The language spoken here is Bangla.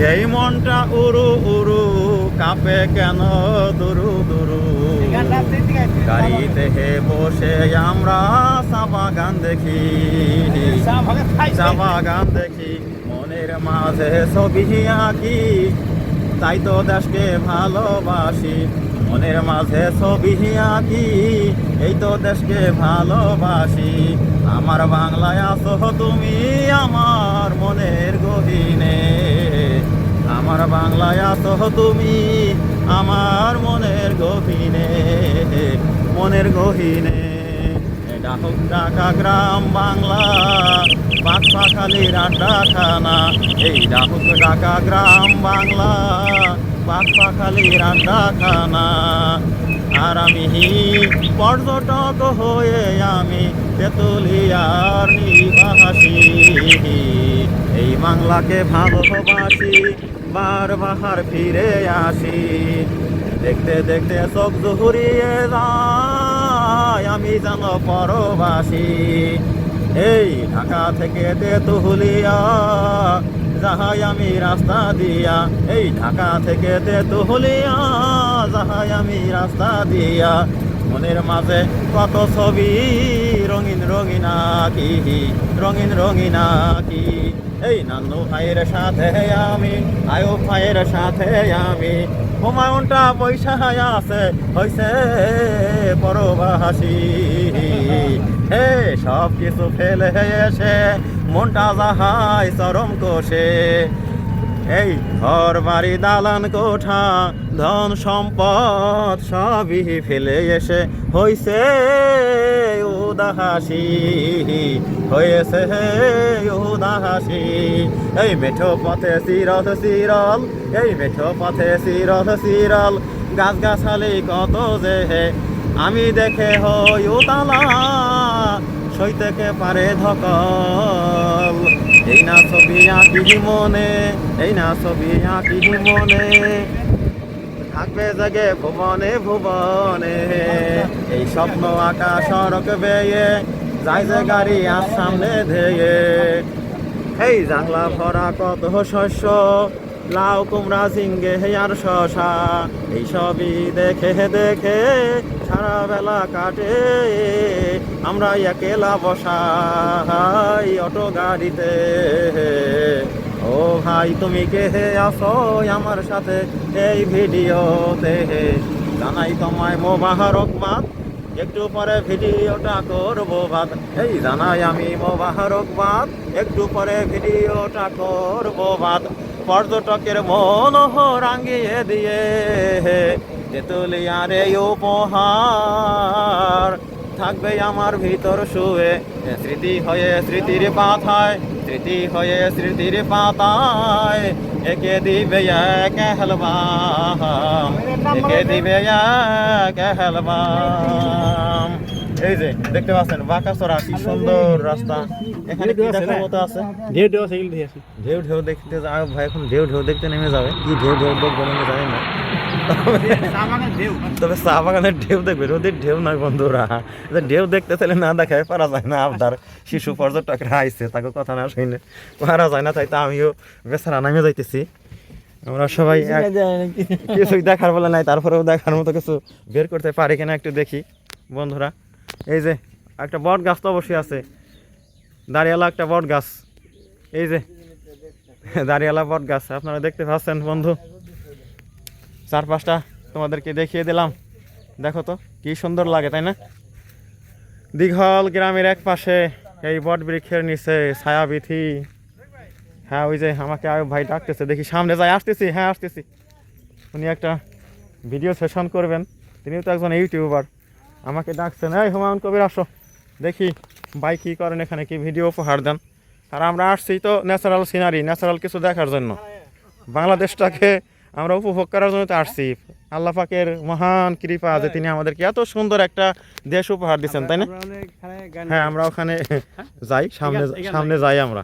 এই মনটা উরু উরু কাপে কেন? দুরু দুরু। গাড়িতে হে বসে আমরা চা বাগান দেখি। চা বাগান দেখি, মনের মাঝে ছবি আঁকি। তাই তো দেশকে ভালোবাসি, মনের মাঝে ছবি আঁকি। এই তো দেশকে ভালোবাসি, আমার বাংলায় আছো তুমি আমার মনের গহিনে। আমার বাংলায় আছো তুমি আমার মনের গহিনে মনের গহিনে। ডাকুক ডাকা গ্রাম বাংলা পাকপাখালির আড্ডাখানা। এই ডাকুক ডাকা গ্রাম বাংলা পাকপাখালির আড্ডাখানা। আর আমি পর্যটক হয়ে আমি তেতুলিয়ার নিবাসী। এই বাংলাকে ভালোবাসি বার বাহার ফিরে আসি। দেখতে দেখতে চোখ জুহুরিয়ে যায়, আমি যেন পরবাসী। এই ঢাকা থেকে তেতুলিয়া যাহাই আমি রাস্তা দিয়া। এই ঢাকা থেকে তেতুলিয়া যাহাই আমি রাস্তা দিয়া। মনের মাঝে কত ছবি, রঙিন রঙিনা কি রঙিন রঙিনা কি এই নান্নু ভাইয়ের সাথে আমি আয়ু ভাইয়ের সাথে আমি। হুমায়ুনটা পয়সা আছে হয়েছে পরবাসী। হে সব কিছু ফেলে এসে মনটা যাহাই চরম কোষে। এই ঘর বাড়ি দালান কোঠা, ধন সম্পদ সবই ফেলে এসে হইছে উদাহাসি হয়েছে উদাহাসি এই মেঠো পথে সিরল সিরল এই মেঠো পথে সিরল সিরল গাছ গাছালি কত যে আমি দেখে হই উতালা, সইতেকে পারে ধকল। ছবি আঁকি মনে, এই না ছবি আঁকি মনে। থাকবে জাগে ভুবনে ভুবনে। এই স্বপ্ন আঁকা সড়ক বেয়ে যাই যে গাড়ি আর সামনে ধেয়ে। এই জাংলা ভরা কত শস্য লাউ কুমড়া ঝিঙ্গে আর শশা। এই সবই দেখে দেখে সারা বেলা কাটে। আমরা একেলা বসাই অটো গাড়িতে। ও ভাই, তুমি কে হে আসো আমার সাথে এই ভিডিওতে? জানাই তোমায় মোবাহরকবাদ একটু পরে ভিডিওটা করব ভাত। এই জানাই আমি মোবাহরকবাদ একটু পরে ভিডিওটা করব ভাত। পর্যটকের মন রাঙিয়ে দিয়ে তেতুলিয়ার উপহার। থাকবে আমার ভিতর শুয়ে। স্মৃতি হয়ে স্মৃতির পাথায় স্মৃতি হয়ে স্মৃতির পাতায় একে দিবে এক হেলবাম একে দিবে এক হেলবাম এই যে দেখতে পাচ্ছেন বাঁকাচড়া কি সুন্দর রাস্তা। এখানে কি দেখার মতো আছে? ঢেউ ঢেউ সেগুলো আসি ঢেউ ঢেউ দেখতে যাও ভাই এখন ঢেউ ঢেউ দেখতে নেমে যাবে। কি ঢেউ ঢেউ দেখব নেমে জানি না। তবে চা বাগানের ঢেউ দেখবে রোদের ঢেউ নয় বন্ধুরা। ঢেউ দেখতে চাইলে না দেখায় পারা যায় না আপনার শিশু পর্যটকরা আইছে তাকে কথা না শুনে। পারা যায় না তাই তো আমিও বেচারা নামে যাইতেছি। আমরা সবাই কিছুই দেখার বলে নাই তারপরেও দেখার মতো কিছু বের করতে পারি কিনা একটু দেখি বন্ধুরা। এই যে, একটা বট গাছ তো অবশ্যই আছে। দাঁড়িয়ালা একটা বট গাছ। এই যে, দাঁড়িয়ালা বট গাছ, আপনারা দেখতে পাচ্ছেন বন্ধু। চার পাঁচটা তোমাদেরকে দেখিয়ে দিলাম। দেখো তো, কি সুন্দর লাগে, তাই না? দীঘল গ্রামের এক পাশে এই বট বৃক্ষের নিচে ছায়াবিথি হ্যাঁ ওই যে আমাকে আয়ুব ভাই ডাকতেছে, দেখি সামনে যাই, আসতেছি হ্যাঁ আসতেছি। উনি একটা ভিডিও সেশন করবেন। তিনিও তো একজন ইউটিউবার। আমাকে ডাকছেন এই হুমায়ুন কবির আসো। দেখি ভাই কী করেন এখানে কি ভিডিও উপহার দেন? আর আমরা আসছি তো ন্যাচারাল সিনারি ন্যাচারাল কিছু দেখার জন্য। বাংলাদেশটাকে আমরা উপভোগ করার জন্য তো আসছি। আল্লাহ পাকের মহান কৃপা যে তিনি আমাদেরকে এত সুন্দর একটা দেশ উপহার দিচ্ছেন তাই না? হ্যাঁ আমরা ওখানে যাই সামনে সামনে যাই আমরা।